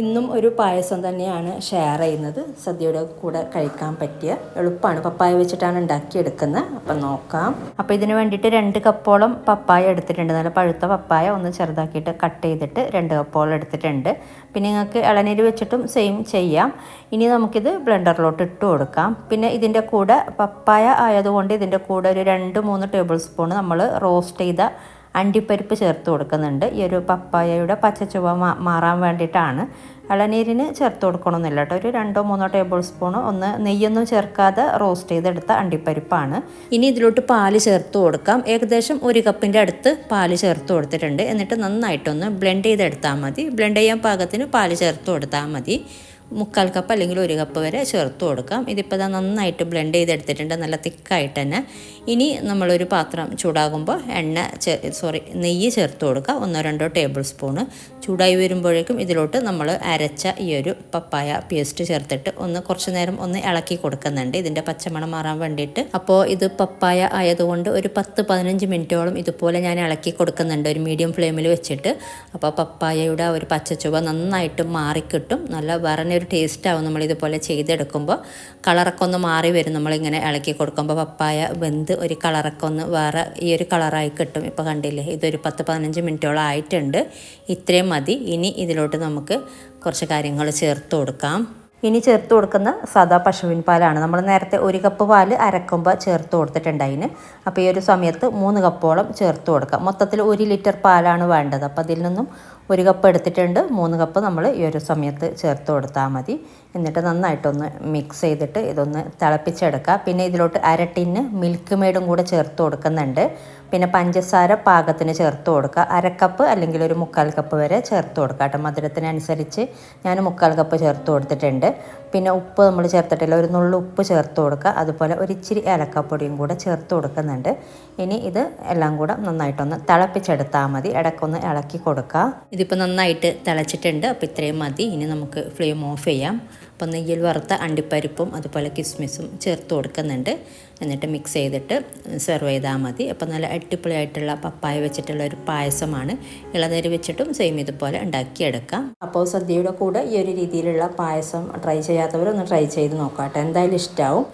ഇന്നും ഒരു പായസം തന്നെയാണ് ഷെയർ ചെയ്യുന്നത്. സദ്യയുടെ കൂടെ കഴിക്കാൻ പറ്റിയ എളുപ്പമാണ്. പപ്പായ വെച്ചിട്ടാണ് ഉണ്ടാക്കിയെടുക്കുന്നത്. അപ്പം നോക്കാം. അപ്പോൾ ഇതിന് വേണ്ടിയിട്ട് രണ്ട് കപ്പോളം പപ്പായ എടുത്തിട്ടുണ്ട്. നല്ല പഴുത്ത പപ്പായ ഒന്ന് ചെറുതാക്കിയിട്ട് കട്ട് ചെയ്തിട്ട് രണ്ട് കപ്പോളം എടുത്തിട്ടുണ്ട്. പിന്നെ നിങ്ങൾക്ക് ഇളനീര് വെച്ചിട്ടും സെയിം ചെയ്യാം. ഇനി നമുക്കിത് ബ്ലെൻഡറിലോട്ട് ഇട്ട് കൊടുക്കാം. പിന്നെ ഇതിന്റെ കൂടെ പപ്പായ ആയതുകൊണ്ട് ഇതിന്റെ കൂടെ ഒരു രണ്ട് മൂന്ന് ടേബിൾ സ്പൂൺ നമ്മൾ റോസ്റ്റ് ചെയ്ത അണ്ടിപ്പരിപ്പ് ചേർത്ത് കൊടുക്കുന്നുണ്ട്. ഈ ഒരു പപ്പായയുടെ പച്ചച്ചുവ മാറാൻ വേണ്ടിയിട്ടാണ്. ഇളനീരിന് ചേർത്ത് കൊടുക്കണമെന്നില്ല കേട്ടോ. ഒരു രണ്ടോ മൂന്നോ ടേബിൾ സ്പൂൺ ഒന്ന് നെയ്യൊന്നും ചേർക്കാതെ റോസ്റ്റ് ചെയ്തെടുത്ത അണ്ടിപ്പരിപ്പാണ്. ഇനി ഇതിലോട്ട് പാൽ ചേർത്ത് കൊടുക്കാം. ഏകദേശം ഒരു കപ്പിന്റെ അടുത്ത് പാൽ ചേർത്ത് കൊടുത്തിട്ടുണ്ട്. എന്നിട്ട് നന്നായിട്ടൊന്ന് ബ്ലെൻഡ് ചെയ്തെടുത്താൽ മതി. ബ്ലെൻഡ് ചെയ്യാൻ പാകത്തിന് പാൽ ചേർത്ത് കൊടുത്താൽ മതി. മുക്കാൽ കപ്പ് അല്ലെങ്കിൽ ഒരു കപ്പ് വരെ ചേർത്ത് കൊടുക്കാം. ഇതിപ്പോൾ ഇതാ നന്നായിട്ട് ബ്ലെൻഡ് ചെയ്തെടുത്തിട്ടുണ്ട്. നല്ല തിക്കായിട്ട് തന്നെ. ഇനി നമ്മളൊരു പാത്രം ചൂടാകുമ്പോൾ എണ്ണ സോറി നെയ്യ് ചേർത്ത് കൊടുക്കുക. ഒന്നോ രണ്ടോ ടേബിൾ സ്പൂണ് ചൂടായി വരുമ്പോഴേക്കും ഇതിലോട്ട് നമ്മൾ അരച്ച ഈ ഒരു പപ്പായ പേസ്റ്റ് ചേർത്തിട്ട് ഒന്ന് കുറച്ച് നേരം ഒന്ന് ഇളക്കി കൊടുക്കുന്നുണ്ട്. ഇതിന്റെ പച്ചമണം മാറാൻ വേണ്ടിയിട്ട്. അപ്പോൾ ഇത് പപ്പായ ആയതുകൊണ്ട് ഒരു പത്ത് പതിനഞ്ച് മിനിറ്റോളം ഇതുപോലെ ഞാൻ ഇളക്കി കൊടുക്കുന്നുണ്ട്. ഒരു മീഡിയം ഫ്ലെയിമിൽ വെച്ചിട്ട്. അപ്പോൾ പപ്പായയുടെ ഒരു പച്ചച്ചുവ നന്നായിട്ട് മാറിക്കിട്ടും. നല്ല വറഞ്ഞൊരു ടേസ്റ്റ് ആവും നമ്മൾ ഇതുപോലെ ചെയ്തെടുക്കുമ്പോൾ. കളറൊക്കെ ഒന്ന് മാറി വരും നമ്മളിങ്ങനെ ഇളക്കി കൊടുക്കുമ്പോൾ. പപ്പായ വെന്ത് ഒരു കളറൊക്കെ ഒന്ന് വേറെ ഈ ഒരു കളറായി കിട്ടും. ഇപ്പോൾ കണ്ടില്ലേ ഇതൊരു പത്ത് പതിനഞ്ച് മിനിറ്റോളം ആയിട്ടുണ്ട്. ഇത്രയും മതി. ഇനി ഇതിലോട്ട് നമുക്ക് കുറച്ച് കാര്യങ്ങൾ ചേർത്ത് കൊടുക്കാം. ഇനി ചേർത്ത് കൊടുക്കുന്ന സാധാ പശുവിൻ പാലാണ്. നമ്മൾ നേരത്തെ ഒരു കപ്പ് പാൽ അരക്കുമ്പോൾ ചേർത്ത് കൊടുത്തിട്ടുണ്ട് അതിന് അപ്പോൾ ഈ ഒരു സമയത്ത് മൂന്ന് കപ്പോളം ചേർത്ത് കൊടുക്കാം. മൊത്തത്തിൽ ഒരു ലിറ്റർ പാലാണ് വേണ്ടത്. അപ്പോൾ അതിൽ നിന്നും ഒരു കപ്പ് എടുത്തിട്ടുണ്ട്. മൂന്ന് കപ്പ് നമ്മൾ ഈ ഒരു സമയത്ത് ചേർത്ത് കൊടുത്താൽ മതി. എന്നിട്ട് നന്നായിട്ടൊന്ന് മിക്സ് ചെയ്തിട്ട് ഇതൊന്ന് തിളപ്പിച്ചെടുക്കുക പിന്നെ ഇതിലോട്ട് അര ടിന്ന് മിൽക്ക് മെയ്ഡും കൂടെ ചേർത്ത് കൊടുക്കുന്നുണ്ട്. പിന്നെ പഞ്ചസാര പാകത്തിന് ചേർത്ത് കൊടുക്കുക. അരക്കപ്പ് അല്ലെങ്കിൽ ഒരു മുക്കാൽ കപ്പ് വരെ ചേർത്ത് കൊടുക്കുക കേട്ടോ. മധുരത്തിനനുസരിച്ച് ഞാൻ മുക്കാൽ കപ്പ് ചേർത്ത് കൊടുത്തിട്ടുണ്ട്. പിന്നെ ഉപ്പ് നമ്മൾ ചേർത്തിട്ടില്ല. ഒരു നുള്ളു ഉപ്പ് ചേർത്ത് കൊടുക്കുക. അതുപോലെ ഒരു ഇച്ചിരി ഏലക്കപ്പൊടിയും കൂടെ ചേർത്ത് കൊടുക്കുന്നുണ്ട്. ഇനി ഇത് എല്ലാം കൂടെ നന്നായിട്ടൊന്ന് തിളപ്പിച്ചെടുത്താൽ മതി. ഇടയ്ക്കൊന്ന് ഇളക്കി കൊടുക്കുക. ഇതിപ്പോൾ നന്നായിട്ട് തിളച്ചിട്ടുണ്ട്. അപ്പോൾ ഇത്രയും മതി. ഇനി നമുക്ക് ഫ്ലെയിം ഓഫ് ചെയ്യാം. അപ്പോൾ നെയ്യിൽ വറുത്ത അണ്ടിപ്പരിപ്പും അതുപോലെ കിസ്മിസും ചേർത്ത് കൊടുക്കുന്നുണ്ട്. എന്നിട്ട് മിക്സ് ചെയ്തിട്ട് സെർവ് ചെയ്താൽ മതി. അപ്പോൾ നല്ല അടിപൊളിയായിട്ടുള്ള പപ്പായ വെച്ചിട്ടുള്ള ഒരു പായസമാണ്. ഇളനീര് വെച്ചിട്ടും സെയിം ഇതുപോലെ ഉണ്ടാക്കിയെടുക്കാം. അപ്പോൾ സദ്യയുടെ കൂടെ ഈ ഒരു രീതിയിലുള്ള പായസം ട്രൈ ചെയ്യാത്തവരൊന്ന് ട്രൈ ചെയ്ത് നോക്കാം കേട്ടോ എന്തായാലും ഇഷ്ടമാവും